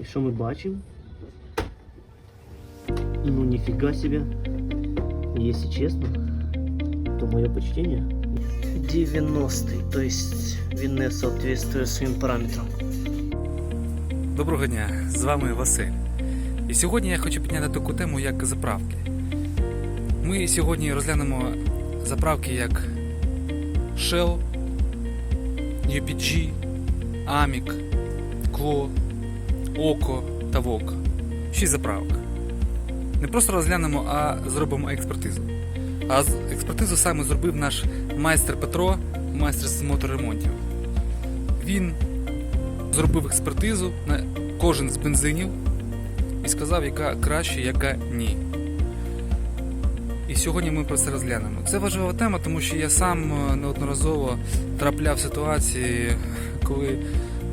І що ми бачимо? Ну ніфіга себе. Если чесно, то моє почтение. 90-й, то есть він не соответствує своїм параметрам. Доброго дня, з вами Василь. І сьогодні я хочу підняти таку тему, як заправки. Ми сьогодні розглянемо заправки як Shell, UPG, Amic, Klo, Око та VOG. Шість заправок. Не просто розглянемо, а зробимо експертизу. А експертизу саме зробив наш майстер Петро, майстер з моторемонтів. Він зробив експертизу на кожен з бензинів і сказав, яка краще, яка ні. І сьогодні ми про це розглянемо. Це важлива тема, тому що я сам е, неодноразово трапляв в ситуації, коли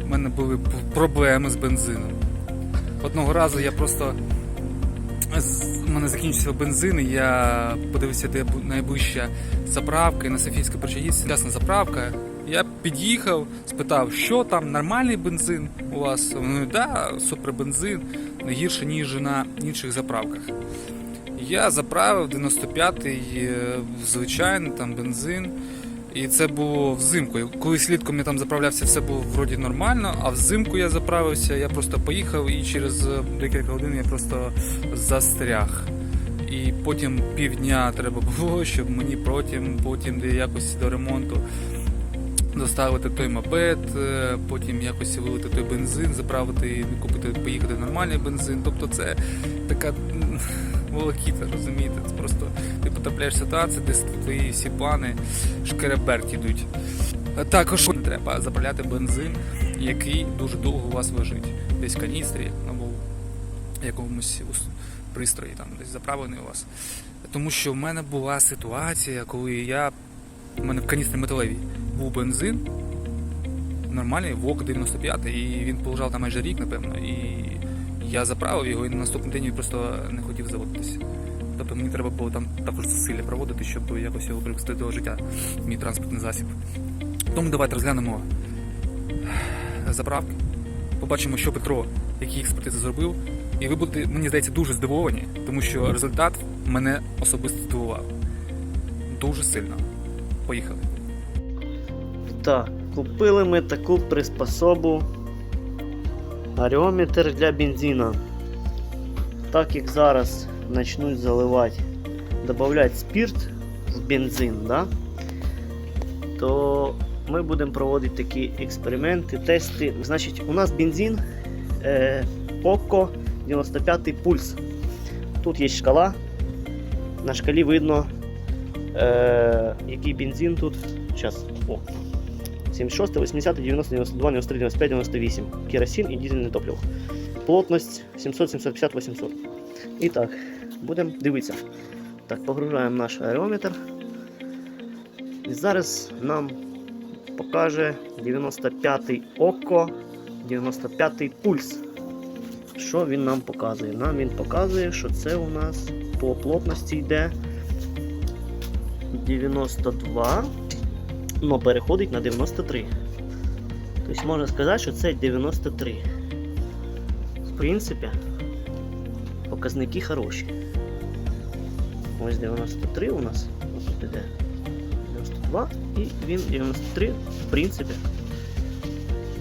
в мене були проблеми з бензином. Одного разу я просто у мене закінчився бензин, і я подивився, де найближча заправка, і на Софійська Причаїдці ясна заправка. Я під'їхав, спитав, що там, нормальний бензин у вас? Вони, да, супер бензин, не гірше, ніж на інших заправках. Я заправив 95-й е, звичайний там бензин. І це було взимку. І Коли слідком я там заправлявся, все було вроді нормально, а взимку я заправився, я просто поїхав і через е, декілька годин я просто застряг. І потім півдня треба було, щоб мені потім, потім де якось до ремонту доставити той мопед, е, потім якось вилити той бензин, заправити, купити, поїхати нормальний бензин. Тобто це така волокіта, розумієте? Це просто ти потрапляєш в ситуацію, де твої всі плани шкереберть йдуть. Також не треба заправляти бензин, який дуже довго у вас лежить. Десь в каністрі або в якомусь пристрої, там десь заправлений у вас. Тому що в мене була ситуація, коли я. У мене в каністрі металевій був бензин, нормальний ВОК 95, і він полежав там майже рік, напевно. І я заправив його, і на наступний день він просто не хотів заводитися. Тобто мені треба було там також зусилля проводити, щоб якось його привести до життя, мій транспортний засіб. Тому давайте розглянемо заправки, побачимо, що Петро, які експертизи зробив. І ви будете, мені здається, дуже здивовані, тому що результат мене особисто здивував. Дуже сильно. Поїхали. Так, купили ми таку приспособу аріометр для бензина. Так як зараз почнуть заливати, додавати спирт в бензин, да? то ми будемо проводити такі експерименти, тести. Значить, у нас бензин е, Око 95 пульс. Тут є шкала. На шкалі видно, е, який бензин тут. Зараз. О, 76, 80, 90, 92, 93, 95, 98. Керосин і дизельне топливо. Плотність 700, 750, 800. І так, будемо дивитися. Так, погружаємо наш аерометр. І зараз нам покаже 95-й око, 95-й пульс. Що він нам показує? Нам він показує, що це у нас по плотності йде 92 но переходить на 93. Тобто можна сказати, що це 93. В принципі, показники хороші. Ось 93 у нас. Ось тут іде 92 і він 93, в принципі,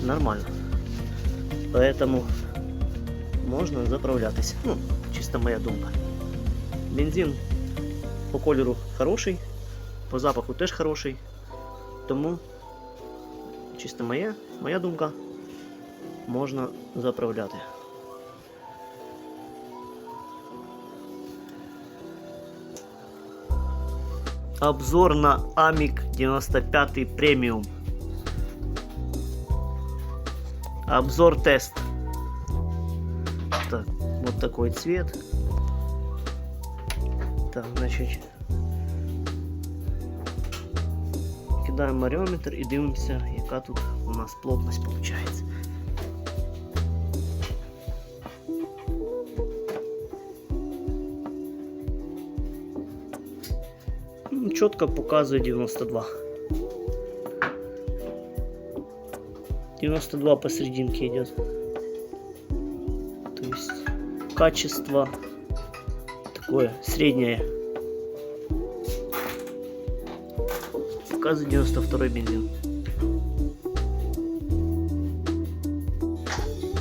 нормально. Поэтому можна заправлятися. Ну, чисто моя думка. Бензин по кольору хороший, по запаху теж хороший. Тому, чисто моя, моя думка, можна заправляти. Обзор на Amic 95 премиум. Обзор тест. Так, вот такой цвет. Так, значит, кидаємо аріометр і дивимося, яка тут у нас плотність виходить. Ну, Чітко показує 92. 92 посерединке идет. качество такое среднее. Показывает 92 бензин.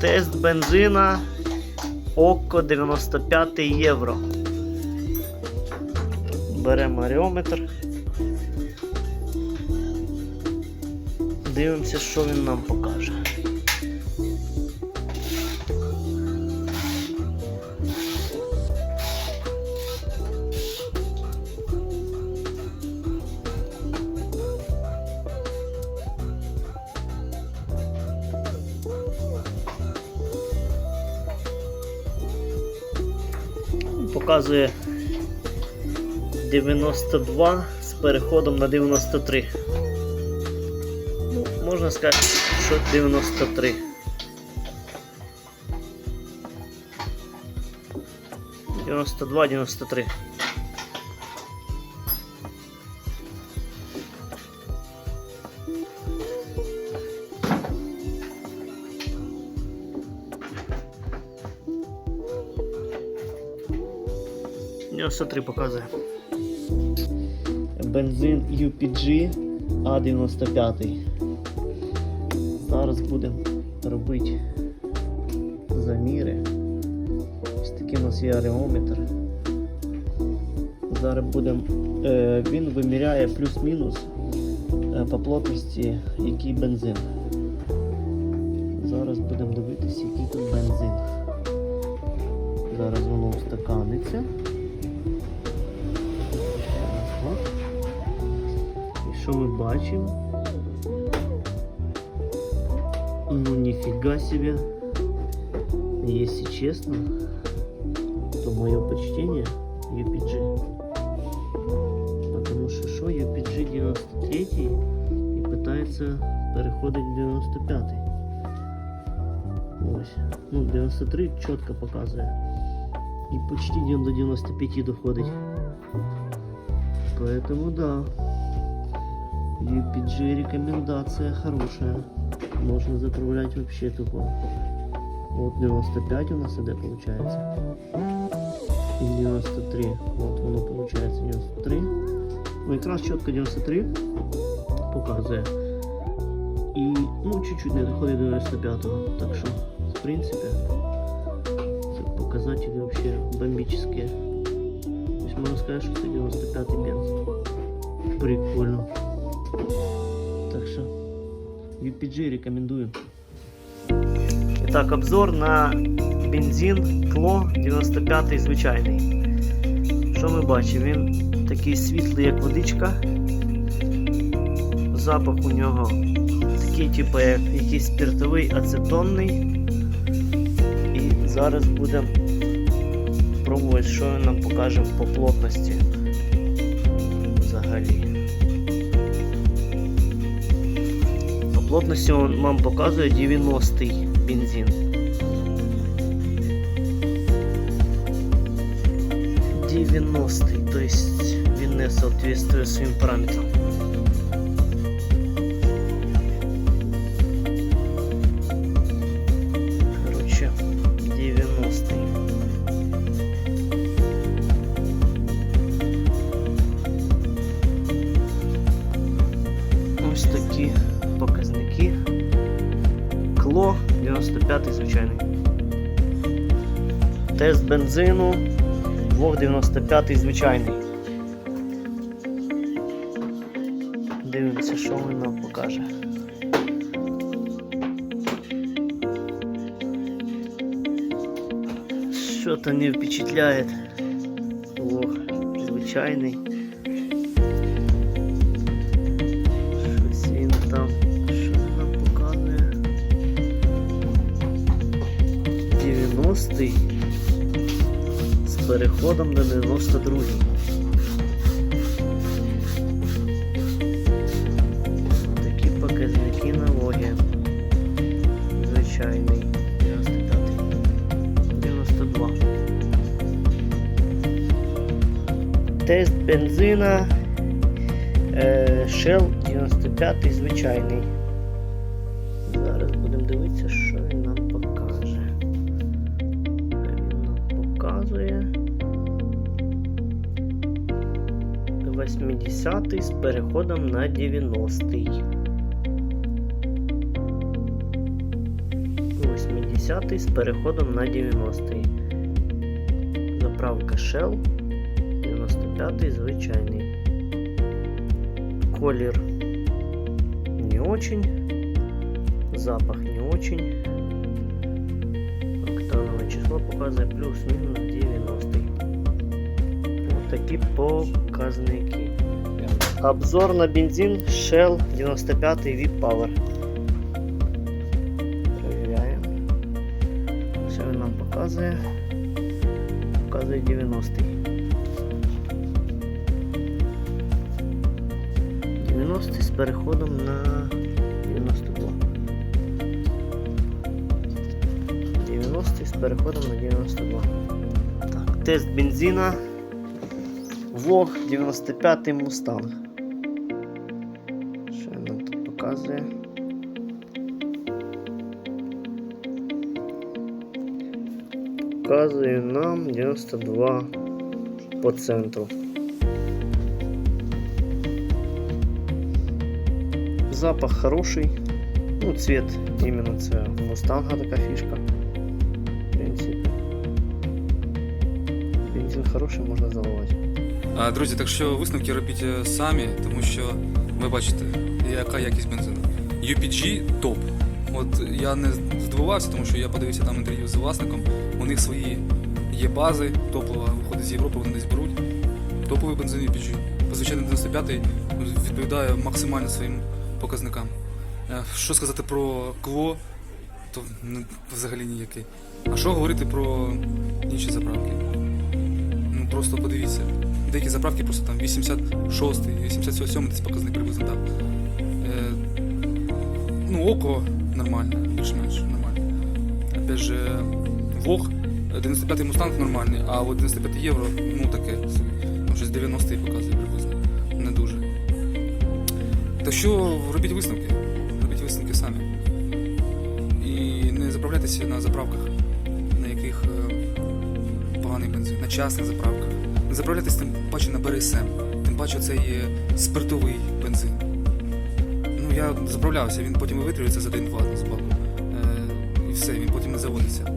Тест бензина ОККО 95 євро. Беремо аріометр. Дивимося, що він нам покаже. Показує 92 з переходом на 93. Ну, можна сказати, що 93. Девяносто два, девяносто три. Девяносто три показує. Бензин UPG А95. Зараз будемо робити заміри. Ось такий у нас є аріометр. Зараз будемо. Е, він виміряє плюс-мінус е, по плотності, який бензин. Зараз будемо дивитися, який тут бензин. Зараз воно устаканиться. що ми бачимо? Ну нифига себе. Если честно, то мое почтение UPG. Потому что что UPG 93 и пытается переходить в 95. Ось. Ну, 93 чітко показує. І почти до 95 доходить. Поэтому да. UPG рекомендация хорошая. Можно заправлять вообще тупо. Вот 95 у нас иде получается. И 93. Вот воно получается 93. Ну якраз чітко 93 показує. І ну чуть-чуть не доходить до 95-го. Так що, в принципі, це показателі вообще бомбические. То есть можно сказать, что это 95-й бенз. Прикольно. Так що UPG рекомендую. Так, обзор на бензин Кло 95 звичайний. Що ми бачимо? Він такий світлий, як водичка. Запах у нього такий, типу, як якийсь спиртовий ацетонний. І зараз будемо пробувати, що він нам покаже по плотності взагалі. Плотності он вам показує 90-й бензин. 90-й, то есть він не соответствує своїм параметрам. Бензину 295 звичайний. Дивимося, що він нам покаже. Що-то не впечатляє. Ох, звичайний. Щось він там. Що нам показує? 90-й з переходом на 92-й. Такі показники налоги. Звичайний 95-й. 92. Тест бензина е, Shell 95 звичайний. Зараз будемо дивитися, що він нам покаже. Він нам 80 з переходом на 90. 80 з переходом на 90. Заправка Shell. 95 звичайний. Колір не очень. Запах не очень. Октановое число показывает плюс-минус 90. Такие показники. Обзор на бензин Shell 95 VIP Power. Проверяем. Що він нам показує? Показує 90. 90 з переходом на 92. 90 з переходом на 92. Так, тест бензина. Вог 95 Мустанг. Що він нам тут показує? Показує нам 92 по центру. Запах хороший. Ну, цвет іменно це мустанга така фішка. В принципі. Бензин хороший, можна заливати. Друзі, так що висновки робіть е, самі, тому що ви бачите, яка якість бензину. UPG топ. От я не здивувався, тому що я подивився там інтерв'ю з власником. У них свої є бази, топлива, виходить з Європи, вони десь беруть. Топовий бензин UPG. Звичайно, 95-й відповідає максимально своїм показникам. Е, Що сказати про кло, то взагалі ніякий. А що говорити про інші заправки? Ну просто подивіться. Деякі заправки просто там 86, 87 десь показник приблизно так. Е, ну, око нормально, більш-менш нормально. Опять же, Вог, 95-й мустанг нормальний, а от 95 євро, ну таке, собі. ну, щось 90 показує приблизно. Не дуже. Так що робіть висновки. Робіть висновки самі. І не заправляйтеся на заправках, на яких е, поганий бензин, на частних заправках. Не заправляйтесь тим паче на БРСМ, тим паче це є спиртовий бензин. Ну я заправлявся, він потім витрюється за день-два з баку. Е, і все, він потім не заводиться.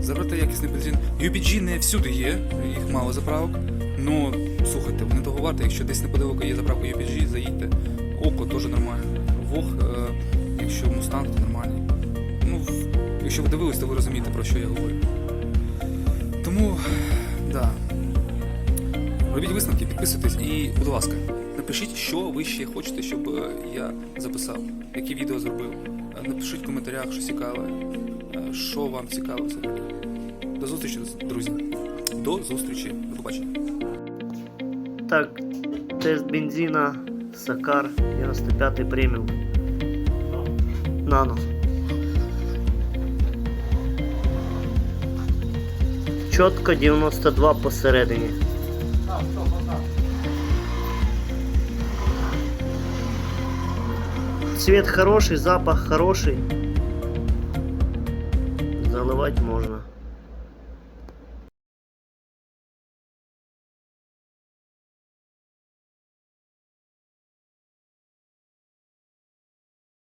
Забрати якісний бензин. UPG не всюди є, їх мало заправок. Ну, слухайте, вони того варті, якщо десь неподалеку є заправка UPG, заїдьте. Око теж нормально. Вог, е, якщо Мустанг, то нормальний. Ну, якщо ви дивились, то ви розумієте, про що я говорю. Тому. Робіть висновки, підписуйтесь і, будь ласка, напишіть, що ви ще хочете, щоб е, я записав, які відео зробив. Е, Напишіть в коментарях, що цікаве, е, що вам цікаво. До зустрічі, друзі. До зустрічі. До побачення. Так, тест бензина Сакар 95 преміум. Нано. Чітко 92 посередині. Цвет хороший, запах хороший. Заливать можно.